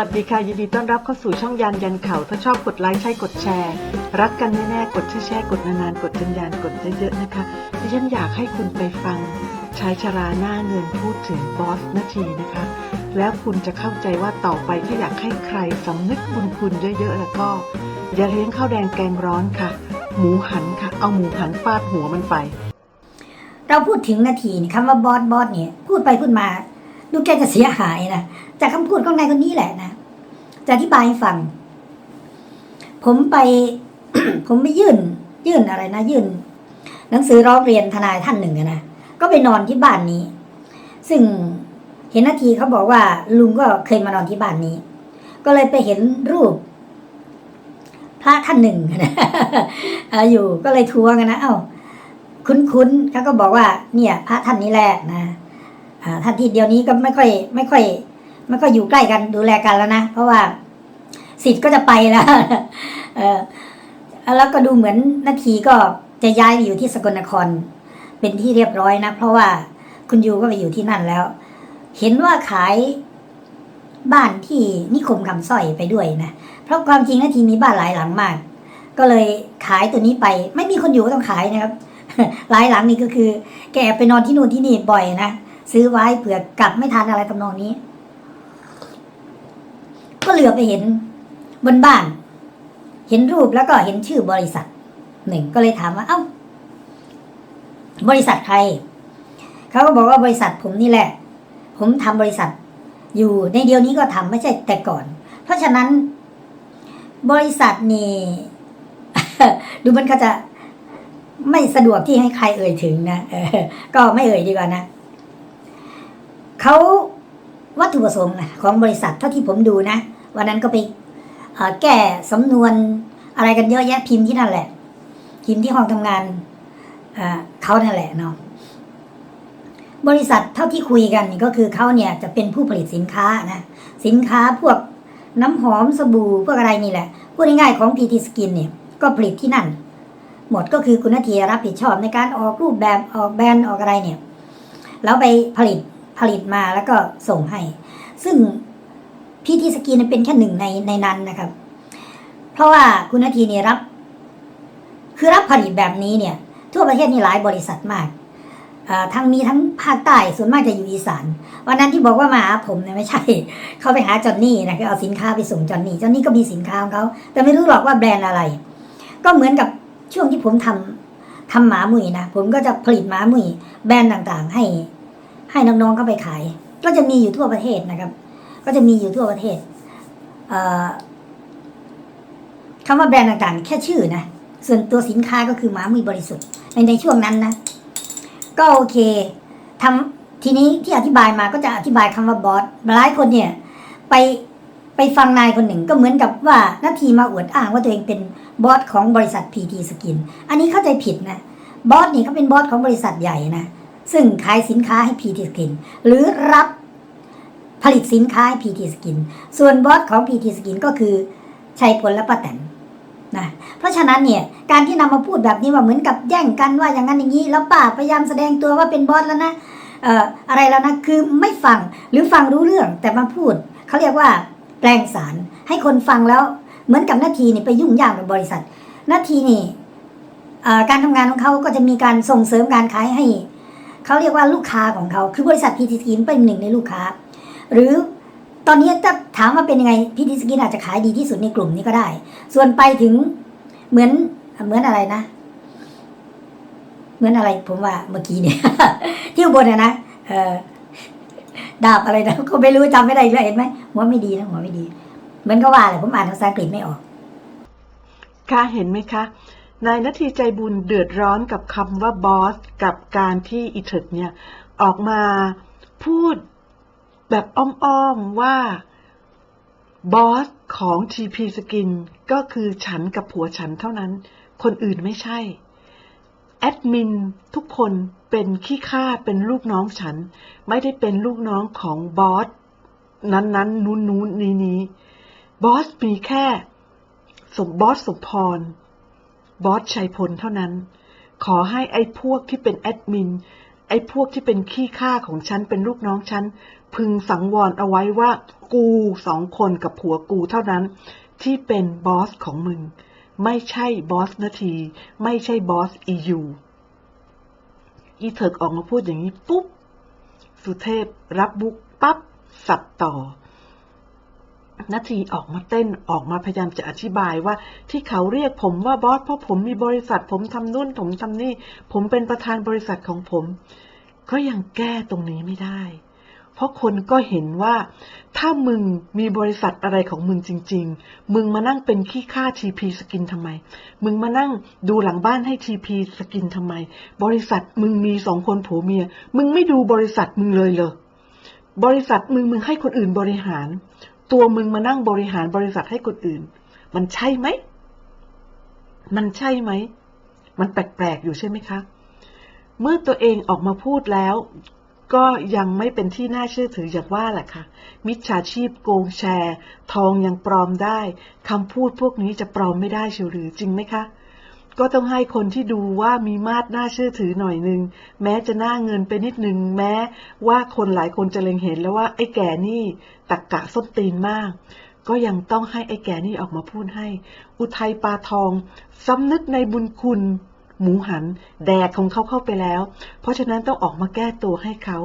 วัสดีค่ะ ยินดีต้อนรับเข้าสู่ช่องยันยันเขาถ้าชอบกดไลค์ใช่กดแชร์ รักกันแน่ๆกดแชร์แชร์กดนานๆกดจนยานกดเยอะๆนะคะดิฉันอยากให้คุณไปฟังชายชราหน้าเงินพูดถึงบอสนาทีนะคะ แล้วคุณจะเข้าใจว่าต่อไปถ้าอยากให้ใครสำนึกบุญคุณเยอะๆแล้วก็ อย่าเลี้ยงข้าวแดงแกงร้อนค่ะ หมูหันค่ะ เอาหมูหันฟาดหัวมันไป เราพูดถึงนาทีนี่คำว่าบอสบอสเนี่ยพูดไปพูดมา ดูแกจะเสียหายนะจากคำพูดของนายคนนี้แหละนะจะอธิบายให้ฟัง ผมไป ผมไปยื่น ยื่นอะไรนะ ยื่น หนังสือร้องเรียนทนายท่านหนึ่งนะก็ไปนอนที่บ้านนี้ ซึ่งเห็นนาทีเขาบอกว่า ลุงก็เคยมานอนที่บ้านนี้ ก็เลยไปเห็นรูป พระท่านหนึ่งนะอยู่ก็เลยทวงกันนะ เอ้า คุ้นๆเขาก็บอกว่า เนี่ย พระท่านนี้แหละนะ อ่าท่านที่เดียวนี้ก็ไม่ค่อยไม่ค่อยไม่ค่อยอยู่ใกล้กันดูแลกันแล้วนะ เพราะว่าสิทธิ์ก็จะไปแล้วเออแล้วก็ดูเหมือนนาทีก็จะย้ายไปอยู่ที่สกลนคร เป็นที่เรียบร้อยนะ เพราะว่าคุณยูก็ไปอยู่ที่นั่นแล้ว เห็นว่าขายบ้านที่นิคมคำสร้อยไปด้วยนะ เพราะความจริงนาทีมีบ้านหลายหลังมาก ก็เลยขายตัวนี้ไป ไม่มีคนอยู่ก็ต้องขายนะครับหลายหลังนี่ก็คือ แกไปนอนที่นู่นที่นี่บ่อยนะ ซื้อไว้เผื่อกลับไม่ทันอะไรทำนองนี้ ก็เหลือไปเห็นบนบ้าน เห็นรูปแล้วก็เห็นชื่อบริษัทหนึ่งก็เลยถามว่า เอ้า บริษัทใครเขาก็บอกว่าบริษัทผมนี่แหละ ผมทำบริษัท อยู่ในเดียวนี้ก็ทำไม่ใช่แต่ก่อน เพราะฉะนั้น บริษัทนี่ดูมันก็จะไม่สะดวกที่ให้ใครเอ่ยถึงนะก็ไม่เอ่ยดีกว่านะ เขาวัตถุประสงค์ของบริษัทเท่าที่ผมดูนะ วันนั้นก็ไปแก้สำนวนอะไรกันเยอะแยะพิมพ์ที่นั่นแหละ พิมพ์ที่ห้องทำงานเอ่อเขานั่นแหละเนาะบริษัทเท่าที่คุยกันก็คือเขาเนี่ยจะเป็นผู้ผลิตสินค้านะสินค้าพวกน้ำหอมสบู่พวกอะไรนี่แหละพูดง่ายๆของ PT Skin เนี่ยก็ผลิตที่นั่น หมดก็คือคุณนาทีรับผิดชอบในการออกรูปแบบออกแบรนด์ออกอะไรเนี่ยแล้วไปผลิต ผลิตมาแล้วก็ส่งให้ ซึ่งพีทีสกีนเป็นแค่หนึ่งในในนั้นนะครับ เพราะว่าคุณนาทีเนี่ยรับ คือรับผลิตแบบนี้เนี่ย ทั่วประเทศนี่หลายบริษัทมากทั้งมีทั้งภาคใต้ส่วนมากจะอยู่อีสานวันนั้นที่บอกว่ามาหาผมเนี่ยไม่ใช่ เขาไปหาจอนนี่นะคือเอาสินค้าไปส่งจอนนี่จอนนี่ก็มีสินค้าของเขาแต่ไม่รู้หรอกว่าแบรนด์อะไร ก็เหมือนกับช่วงที่ผมทำทำหมามุยนะผมก็จะผลิตหมามุยแบรนด์ต่างๆ ให้ ให้น้องๆเข้าไปขาย ก็จะมีอยู่ทั่วประเทศนะครับ ก็จะมีอยู่ทั่วประเทศเอ่อคำว่าแบรนด์ต่างๆ แค่ชื่อนะ ส่วนตัวสินค้าก็คือหมามุยบริสุทธิ์ในในช่วงนั้นนะ ก็โอเคทำทีนี้ที่อธิบายมาก็จะอธิบายคำว่าบอสหลายคนเนี่ย ไปไปฟังนายคนหนึ่งก็เหมือนกับว่านาทีมาอวดอ้างว่าตัวเองเป็นบอสของบริษัท PT Skin อันนี้เข้าใจผิดนะ บอสนี่เขาเป็นบอสของบริษัทใหญ่นะ ซึ่งขายสินค้าให้ PT Skin หรือรับผลิตสินค้าให้ PT Skin ส่วนบอสของ PT Skin ก็คือชัยพลและป้าแตนนะเพราะฉะนั้นเนี่ยการที่นำมาพูดแบบนี้ว่าเหมือนกับแย่งกันว่าอย่างนั้นอย่างนี้แล้วป้าพยายามแสดงตัวว่าเป็นบอสแล้วนะเอ่ออะไรแล้วนะคือไม่ฟังหรือฟังรู้เรื่องแต่มาพูดเขาเรียกว่าแปลงสารให้คนฟังแล้วเหมือนกับนาทีนี่ไปยุ่งยากกับบริษัทนาทีนี่การทำงานของเขาก็จะมีการส่งเสริมการขายให้ เขาเรียกว่าลูกค้าของเขา คือบริษัทพีทีสกินเป็นหนึ่งในลูกค้า หรือตอนนี้ถ้าถามว่าเป็นยังไงพีทีสกินอาจจะขายดีที่สุดในกลุ่มนี้ก็ได้ ส่วนไปถึงเหมือนเหมือนอะไรนะ เหมือนอะไรผมว่าเมื่อกี้เนี่ยที่บนอะนะเออดาบอะไรนะก็ไม่รู้จำไม่ได้อีกแล้วเห็นไหมหัวไม่ดีนะหัวไม่ดี เหมือนก็ว่าเลยผมอ่านภาษาอังกฤษไม่ออกค่ะเห็นไหมคะ นายนาทีใจบุญเดือดร้อนกับคำว่าบอสกับการที่อีเถิดเนี่ย ออกมาพูดแบบอ้อมๆว่าบอสของ TP Skin ก็คือฉันกับผัวฉันเท่านั้น คนอื่นไม่ใช่ แอดมินทุกคนเป็นขี้ข้าเป็นลูกน้องฉัน ไม่ได้เป็นลูกน้องของบอสนั้นๆ นู้นนู้นนี้นี้บอสมีแค่ สมบอสสมพร บอสชัยพลเท่านั้น ขอให้ไอ้พวกที่เป็นแอดมิน ไอ้พวกที่เป็นขี้ข้าของฉันเป็นลูกน้องฉัน พึงสังวรเอาไว้ว่า กูสองคนกับผัวกูเท่านั้น ที่เป็นบอสของมึง ไม่ใช่บอสนาที ไม่ใช่บอสอียูอีเถิกออกมาพูดอย่างนี้ปุ๊บ สุเทพรับบุกปั๊บ สับต่อ นาทีออกมาเต้นออกมาพยายามจะอธิบายว่าที่เขาเรียกผมว่าบอสเพราะผมมีบริษัท ผมทำนู่นผมทำนี่ ผมเป็นประธานบริษัทของผม ก็ยังแก้ตรงนี้ไม่ได้ เพราะคนก็เห็นว่า ถ้ามึงมีบริษัทอะไรของมึงจริง ๆ มึงมานั่งเป็นขี้ข้าทีพีสกินทำไม มึงมานั่งดูหลังบ้านให้ทีพีสกินทำไม บริษัทมึงมีสองคนผัวเมีย มึงไม่ดูบริษัทมึงเลยเหรอบริษัทมึงมึงให้คนอื่นบริหาร ตัวมึงมานั่งบริหารบริษัทให้คนอื่น มันใช่ไหม มันใช่ไหม มันแปลกๆอยู่ใช่ไหมคะ เมื่อตัวเองออกมาพูดแล้ว ก็ยังไม่เป็นที่น่าเชื่อถืออย่างว่าแหละค่ะ มิจฉาชีพโกงแชร์ ทองยังปลอมได้คำพูดพวกนี้จะปลอมไม่ได้เชียวหรือจริงไหมคะ ก็ต้องให้คนที่ดูว่ามีมาดน่าเชื่อถือหน่อยนึง แม้จะหน้าเงินไปนิดนึง แม้ว่าคนหลายคนจะเล็งเห็นแล้วว่าไอ้แก่นี่ตักกะส้นตีนมาก ก็ยังต้องให้ไอ้แก่นี่ออกมาพูดให้ อุทัยปาทองสำนึกในบุญคุณ หมูหัน แดกของเขาเข้าไปแล้ว เพราะฉะนั้นต้องออกมาแก้ตัวให้เขา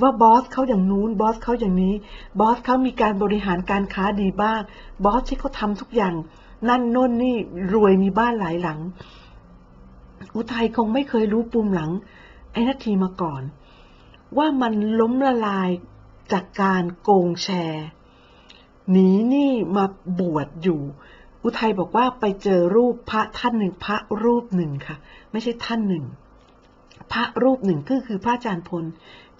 ว่าบอสเขาอย่างนู้นบอสเขาอย่างนี้ บอสเขามีการบริหารการค้าดีบ้างบอสที่เขาทำทุกอย่าง นั่นน่นนี่รวยมีบ้านหลายหลัง อุทัยคงไม่เคยรู้ปุ่มหลัง ไอ้นาทีมาก่อน ว่ามันล้มละลายจากการโกงแชร์หนีหนี่มาบวชอยู่ อุทัยบอกว่าไปเจอรูปพระท่านหนึ่งพระรูปหนึ่งค่ะ ไม่ใช่ท่านหนึ่ง พระรูปหนึ่งก็คือพระอาจารย์พล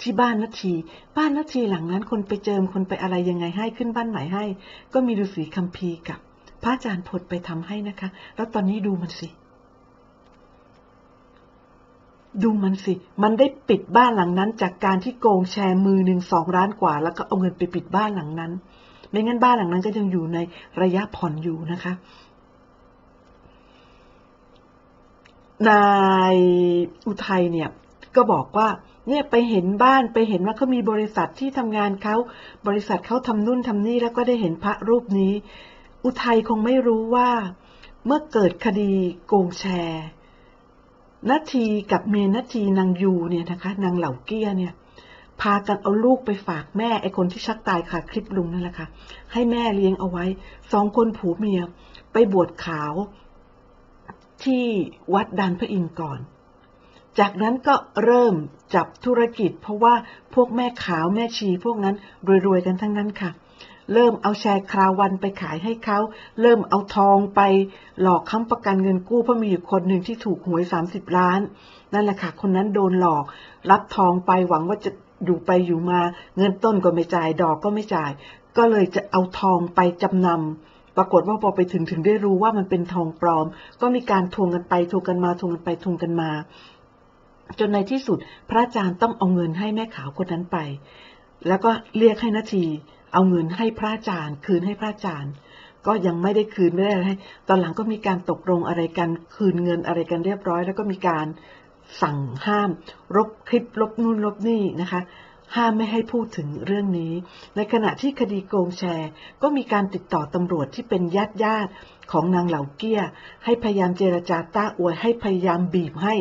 ที่บ้านนาที บ้านนาทีหลังนั้นคนไปเจิมคนไปอะไรยังไงให้ขึ้นบ้านใหม่ให้ ก็มีฤาษีคัมภีร์กับ พระอาจารย์พลไปทำให้นะคะ แล้วตอนนี้ดูมันสิ ดูมันสิ มันได้ปิดบ้านหลังนั้น จากการที่โกงแชร์มือหนึ่งสองล้านกว่า แล้วก็เอาเงินไปปิดบ้านหลังนั้น ไม่งั้นบ้านหลังนั้นก็ยังอยู่ในระยะผ่อนอยู่นะคะ นายอุทัยเนี่ยก็บอกว่าเนี่ยไปเห็นบ้านไปเห็นว่าเขามีบริษัทที่ทำงานเขาบริษัทเขาทำนู่นทำนี่แล้วก็ได้เห็นพระรูปนี้ อุทัยคงไม่รู้ว่า เมื่อเกิดคดีโกงแชร์นาทีกับเมนาทีนางยูเนี่ยนะคะ นางเหล่าเกี้ยเนี่ย พากันเอาลูกไปฝากแม่ไอคนที่ชักตายค่ะคลิปลุงนั่นแหละค่ะ ให้แม่เลี้ยงเอาไว้สองคนผัวเมียไปบวชขาวที่วัดดันพระอินทร์ก่อน จากนั้นก็เริ่มจับธุรกิจ เพราะว่าพวกแม่ขาวแม่ชีพวกนั้นรวยๆกันทั้งนั้นค่ะ เริ่มเอาแชร์คราววันไปขายให้เขา เริ่มเอาทองไปหลอกค้ำประกันเงินกู้เพราะมีอยู่คนหนึ่งที่ถูกหวย 30 ล้าน นั่นแหละค่ะ คนนั้นโดนหลอก รับทองไปหวังว่าจะอยู่ไปอยู่มา เงินต้นก็ไม่จ่ายดอกก็ไม่จ่าย ก็เลยจะเอาทองไปจำนำปรากฏว่าพอไปถึงถึงได้รู้ว่ามันเป็นทองปลอม ก็มีการทวงกันไปทวงกันมาทวงกันไปทวงกันมา จนในที่สุดพระอาจารย์ต้องเอาเงินให้แม่ขาวคนนั้นไป แล้วก็เรียกให้นาที เอาเงินให้พระอาจารย์ คืนให้พระอาจารย์ ก็ยังไม่ได้คืนไม่ได้อะไร ตอนหลังก็มีการตกลงอะไรกัน คืนเงินอะไรกันเรียบร้อย แล้วก็มีการสั่งห้าม ลบคลิปลบนู่นลบนี่นะคะ ห้ามไม่ให้พูดถึงเรื่องนี้ ในขณะที่คดีโกงแชร์ ก็มีการติดต่อตำรวจที่เป็นญาติญาติๆของนางเหล่าเกี้ย ให้พยายามเจรจาต้าอวย ให้พยายามบีบให้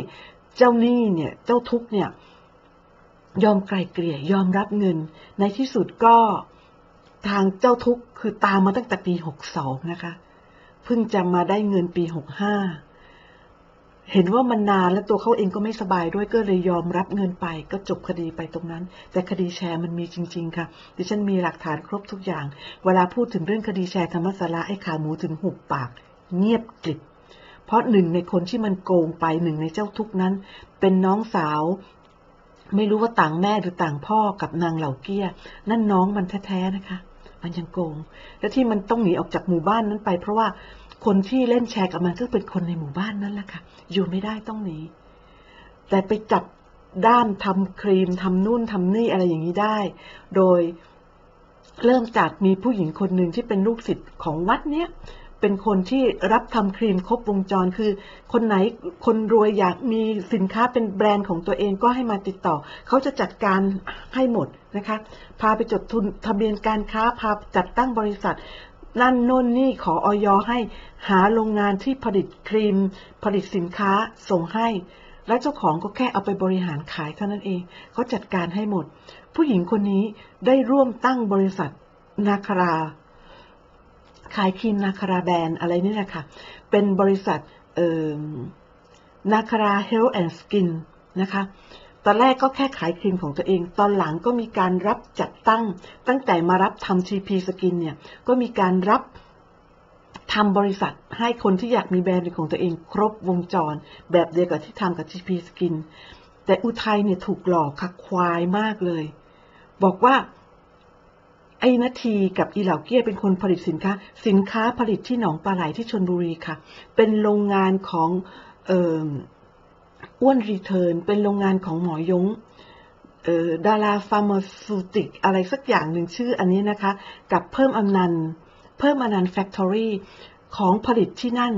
เจ้าหนี้เนี่ย เจ้าทุกเนี่ย ยอมไกลเกลี่ยยอมรับเงิน ในที่สุดก็ ทางเจ้าทุกข์คือตามมาตั้งแต่ปีหกสองนะคะ เพิ่งจะมาได้เงินปีหกห้าเห็นว่ามันนานและตัวเขาเองก็ไม่สบายด้วยก็เลยยอมรับเงินไปก็จบคดีไปตรงนั้น แต่คดีแชร์มันมีจริง ๆ ค่ะดิฉันมีหลักฐานครบทุกอย่าง เวลาพูดถึงเรื่องคดีแชร์ธรรมสาระไอ้ขาหมูถึงหุบปาก เงียบกริบเพราะหนึ่งในคนที่มันโกงไปหนึ่งในเจ้าทุกนั้น เป็นน้องสาว ไม่รู้ว่าต่างแม่หรือต่างพ่อกับนางเหล่าเกี้ย นั่นน้องมันแท้ๆนะคะ มันยังโกง และที่มันต้องหนีออกจากหมู่บ้านนั้นไป เพราะว่าคนที่เล่นแชร์กับมันก็เป็นคนในหมู่บ้านนั่นแหละค่ะ อยู่ไม่ได้ต้องหนี แต่ไปจับด้ามทำครีมทำนู่นทำนี่อะไรอย่างนี้ได้ โดยเริ่มจากมีผู้หญิงคนหนึ่งที่เป็นลูกศิษย์ของวัดเนี้ย เป็นคนที่รับทำครีมครบวงจรคือ คนไหนคนรวยอยากมีสินค้าเป็นแบรนด์ของตัวเองก็ให้มาติดต่อ เขาจะจัดการให้หมดนะคะ พาไปจดทุนทะเบียนการค้าพาจัดตั้งบริษัทนั่นโน่นนี่ขอออยให้หาโรงงานที่ผลิตครีม ผลิตสินค้าส่งให้ และเจ้าของก็แค่เอาไปบริหารขายเท่านั้นเองเขาจัดการให้หมด ผู้หญิงคนนี้ได้ร่วมตั้งบริษัทนาคารา ขายครีมนาคาราแบรนด์อะไรนี่แหละค่ะ เป็นบริษัทนาคาราเฮลท์แอนด์สกินนะคะตอนแรกก็แค่ขายครีมของตัวเอง ตอนหลังก็มีการรับจัดตั้ง ตั้งแต่มารับทำ TP Skin เนี่ย ก็มีการรับทำบริษัทให้คนที่อยากมีแบรนด์ของตัวเองครบวงจร แบบเดียวกับที่ทำกับ TP Skin แต่อุทัยเนี่ยถูกหลอกค่ะควายมากเลย บอกว่า ไอ้นาทีกับอีเหล่าเกี้ยเป็นคนผลิตสินค้า สินค้าผลิตที่หนองปลาไหลที่ชนบุรีค่ะ เป็นโรงงานของอ้วนรีเทิร์นเป็นโรงงานของหมอยงดาราฟาร์มาซูติกอะไรสักอย่างหนึ่งชื่ออันนี้นะคะ กับเพิ่มอนันต์เพิ่มอนันต์แฟคทอรี่ของผลิตที่นั่น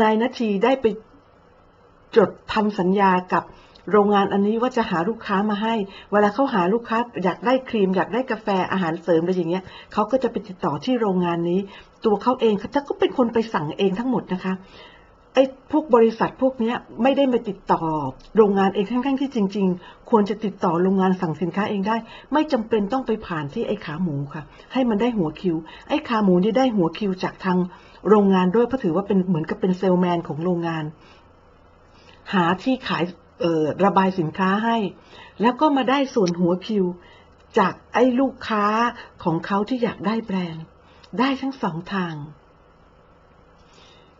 นายนาทีได้ไปจดทำสัญญากับ โรงงานอันนี้ว่าจะหาลูกค้ามาให้ เวลาเขาหาลูกค้าอยากได้ครีม อยากได้กาแฟอาหารเสริมอะไรอย่างเงี้ยเขาก็จะไปติดต่อที่โรงงานนี้ ตัวเขาเองเขาก็เป็นคนไปสั่งเองทั้งหมดนะคะไอ้พวกบริษัทพวกเนี้ยไม่ได้มาติดต่อ โรงงานเองทั้งๆที่จริง ๆ ควรจะติดต่อโรงงานสั่งสินค้าเองได้ ไม่จำเป็นต้องไปผ่านที่ไอ้ขาหมูค่ะ ให้มันได้หัวคิว ไอ้ขาหมูนี่ได้หัวคิวจากทางโรงงานด้วยเพราะถือว่าเป็นเหมือนกับเป็นเซลแมนของโรงงาน หาที่ขาย ระบายสินค้าให้ แล้วก็มาได้ส่วนหัวคิว จากไอ้ลูกค้าของเขาที่อยากได้แบรนด์ ได้ทั้งสองทาง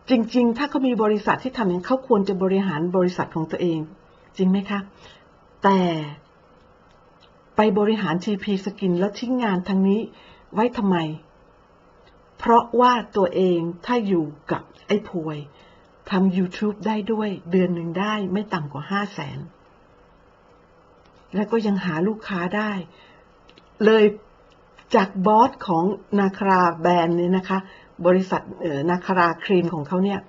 จริง ๆ ถ้าเขามีบริษัทที่ทำอย่างเขาควรจะบริหารบริษัทของตัวเอง จริงไหมคะ แต่ไปบริหาร TP สกินแล้วทิ้งงานทางนี้ไว้ทำไม เพราะว่าตัวเองถ้าอยู่กับไอ้พวย ทำ YouTube ได้ด้วยเดือนหนึ่งได้ไม่ต่ำกว่าห้าแสน แล้วก็ยังหาลูกค้าได้ เลยจากบอสของนาคราแบรนด์เนี่ยนะคะ บริษัทนาคราครีมของเขาเนี่ย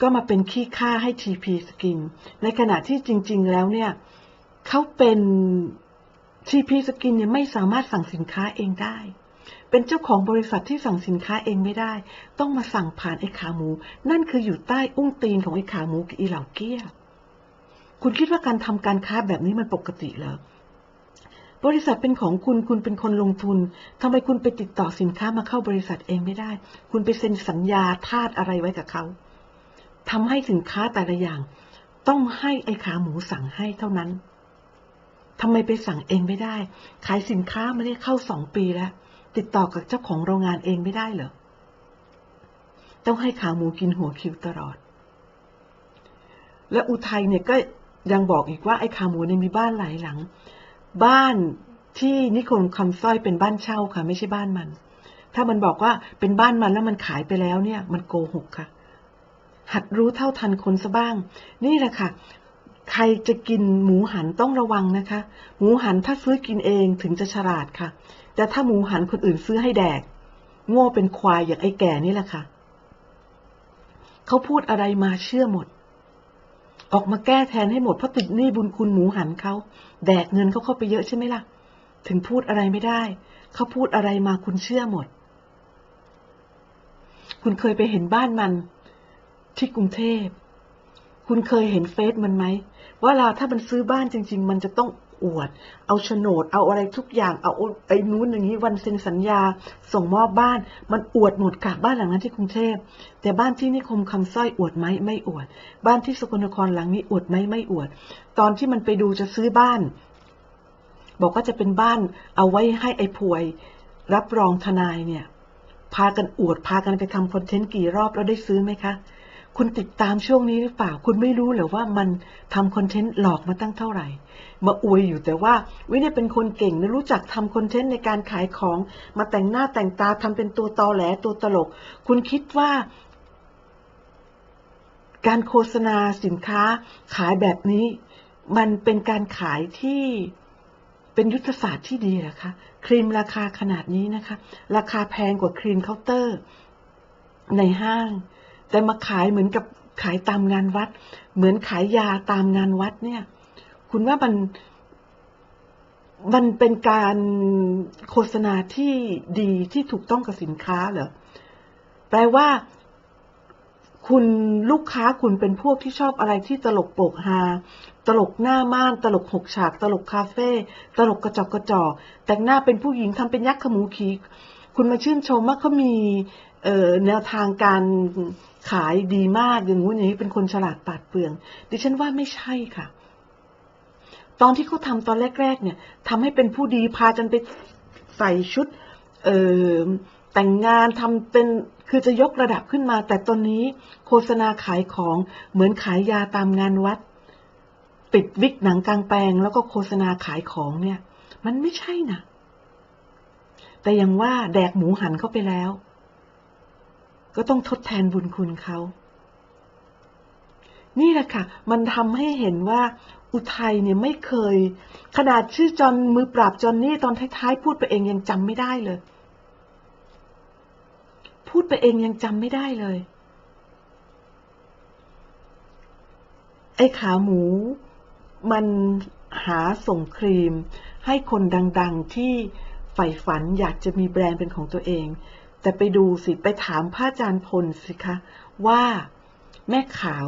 ก็มาเป็นขี้ค่าให้ TP Skin ในขณะที่จริง ๆ แล้วเนี่ยเขาเป็น TP Skin เนี่ยไม่สามารถสั่งสินค้าเองได้ เป็นเจ้าของบริษัทที่สั่งสินค้าเองไม่ได้ ต้องมาสั่งผ่านไอ้ขาหมู นั่นคืออยู่ใต้อุ้งตีนของไอ้ขาหมูกับอีเหล่าเกี้ย คุณคิดว่าการทำการค้าแบบนี้มันปกติเหรอบริษัทเป็นของคุณ คุณเป็นคนลงทุนทำไมคุณไปติดต่อสินค้ามาเข้าบริษัทเองไม่ได้ คุณไปเซ็นสัญญาทาสอะไรไว้กับเขาทำให้สินค้าแต่ละอย่าง ต้องให้ไอ้ขาหมูสั่งให้เท่านั้นทำไมไปสั่งเองไม่ได้ ขายสินค้ามาเนี่ยเข้าสองปีแล้ว ติดต่อกับเจ้าของโรงงานเองไม่ได้เหรอ ต้องให้ขาหมูกินหัวคิวตลอด และอุทัยเนี่ยก็ยังบอกอีกว่าไอ้ขาหมูเนี่ยมีบ้านหลายหลัง บ้านที่นิคมคำสร้อยเป็นบ้านเช่าค่ะ ไม่ใช่บ้านมัน ถ้ามันบอกว่าเป็นบ้านมันแล้วมันขายไปแล้วเนี่ย มันโกหกค่ะ หัดรู้เท่าทันคนซะบ้าง นี่แหละค่ะใครจะกินหมูหันต้องระวังนะคะ หมูหันถ้าซื้อกินเองถึงจะฉลาดค่ะ แต่ถ้าหมูหันคนอื่นซื้อให้แดก โง่เป็นควายอย่างไอ้แก่นี่แหละค่ะ เขาพูดอะไรมาเชื่อหมด ออกมาแก้แทนให้หมดเพราะติดหนี้บุญคุณหมูหันเขา แดกเงินเขาเข้าไปเยอะใช่ไหมล่ะ ถึงพูดอะไรไม่ได้ เขาพูดอะไรมาคุณเชื่อหมด คุณเคยไปเห็นบ้านมัน ที่กรุงเทพ คุณเคยเห็นเฟซมันไหมว่าเราถ้ามันซื้อบ้านจริง ๆ มันจะต้อง อวด เอาโฉนด เอาอะไรทุกอย่าง เอาไอ้นู้นอย่างนี้วันเซ็นสัญญา ส่งมอบบ้าน มันอวดหมดค่ะบ้านหลังนั้นที่กรุงเทพ แต่บ้านที่นิคมคำสร้อยอวดไหมไม่อวด บ้านที่สกลนครหลังนี้อวดไหมไม่อวด ตอนที่มันไปดูจะซื้อบ้าน บอกว่าจะเป็นบ้านเอาไว้ให้ไอ้พวย รับรองทนายเนี่ย พากันอวด พากันไปทำคอนเทนต์กี่รอบแล้วได้ซื้อไหมคะ คุณติดตามช่วงนี้หรือเปล่า คุณไม่รู้หรือว่ามันทำคอนเทนต์หลอกมาตั้งเท่าไหร่ มาอวยอยู่แต่ว่าวิเนี่ยเป็นคนเก่งนะรู้จักทำคอนเทนต์ในการขายของ มาแต่งหน้าแต่งตาทำเป็นตัวตอแหลตัวตลก คุณคิดว่า การโฆษณาสินค้าขายแบบนี้ มันเป็นการขายที่เป็นยุทธศาสตร์ที่ดีหรอคะ ครีมราคาขนาดนี้นะคะ ราคาแพงกว่าครีมเคาน์เตอร์ ในห้าง แต่มาขายเหมือนกับขายตามงานวัด เหมือนขายยาตามงานวัดเนี่ย คุณว่ามันมันเป็นการโฆษณาที่ดีที่ถูกต้องกับสินค้าเหรอแปลว่า คุณลูกค้าคุณเป็นพวกที่ชอบอะไรที่ตลกโปกฮาตลกหน้าม่าน ตลกหกฉาก ตลกคาเฟ่ตลกกระจอกกระจอกแต่งหน้าเป็นผู้หญิงทำเป็นยักษ์ขมูขีคุณมาชื่นชมว่าเขามี แนวทางการขายดีมากอย่างงู้นอย่างนี้เป็นคนฉลาดปาดเปรื่อง ดิฉันว่าไม่ใช่ค่ะ ตอนที่เขาทำตอนแรก ๆ เนี่ยทำให้เป็นผู้ดีพากันไปใส่ชุด เออแต่งงานทำเป็นคือจะยกระดับขึ้นมา แต่ตอนนี้โฆษณาขายของเหมือนขายยาตามงานวัด ปิดวิกหนังกลางแปลง แล้วก็โฆษณาขายของเนี่ย มันไม่ใช่นะแต่ยังว่าแดกหมูหันเข้าไปแล้ว ก็ต้องทดแทนบุญคุณเขา นี่แหละค่ะ มันทำให้เห็นว่าอุทัยเนี่ยไม่เคย ขนาดชื่อจอนมือปราบจอนนี่ตอนท้ายๆพูดไปเองยังจำไม่ได้เลย พูดไปเองยังจำไม่ได้เลย ไอ้ขาหมู มันหาส่งครีม ให้คนดัง ๆที่ใฝ่ฝันอยากจะมีแบรนด์เป็นของตัวเอง แต่ไปดูสิ ไปถามพระอาจารย์พลสิคะ ว่าแม่ขาว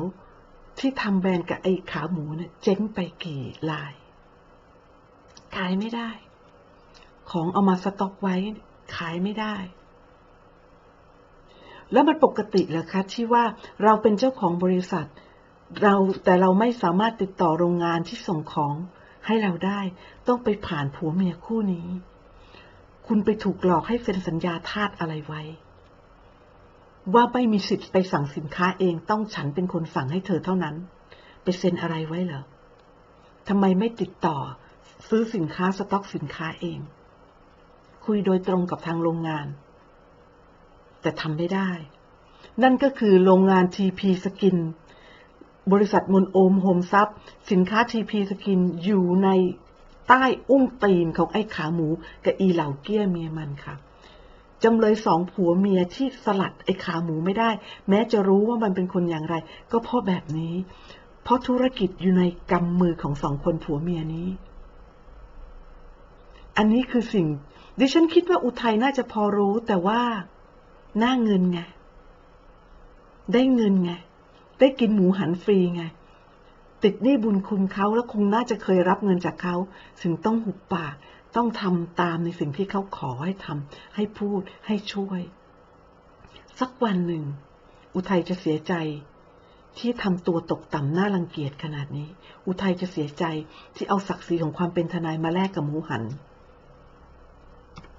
ที่ทำแบรนด์กับไอ้ขาหมูเนี่ยเจ๊งไปกี่ลาย ขายไม่ได้ ของเอามาสต็อกไว้ ขายไม่ได้ แล้วมันปกติเหรอคะ ที่ว่าเราเป็นเจ้าของบริษัท เราแต่เราไม่สามารถติดต่อโรงงานที่ส่งของให้เราได้ ต้องไปผ่านผัวเมียคู่นี้ คุณไปถูกหลอกให้เซ็นสัญญาทาสอะไรไว้ ว่าไม่มีสิทธิ์ไปสั่งสินค้าเองต้องฉันเป็นคนสั่งให้เธอเท่านั้น ไปเซ็นอะไรไว้เหรอทำไมไม่ติดต่อ ซื้อสินค้าสต็อกสินค้าเอง คุยโดยตรงกับทางโรงงาน แต่ทำไม่ได้ นั่นก็คือโรงงาน TP สกิน บริษัทมนโอมโฮมซับสินค้า TP สกินอยู่ใน ใต้อุ้งตีนของไอ้ขาหมูกับอีเหล่าเกี้ยเมียมันค่ะจำเลยสองผัวเมียที่สลัดไอ้ขาหมูไม่ได้ แม้จะรู้ว่ามันเป็นคนอย่างไร ก็เพราะแบบนี้ เพราะธุรกิจอยู่ในกำมือของสองคนผัวเมียนี้ อันนี้คือสิ่ง ดิฉันคิดว่าอุทัยน่าจะพอรู้แต่ว่าหน้าเงินไง ได้เงินไง ได้กินหมูหันฟรีไง ติดหนี้บุญคุณเขาแล้วคงน่าจะเคยรับเงินจากเขาถึงต้องหุบปาก ต้องทำตามในสิ่งที่เขาขอให้ทำให้พูดให้ช่วย สักวันหนึ่ง อุทัยจะเสียใจ ที่ทำตัวตกต่ำหน้ารังเกียจขนาดนี้ อุทัยจะเสียใจที่เอาศักดิ์ศรีของความเป็นทนายมาแลกกับหมูหัน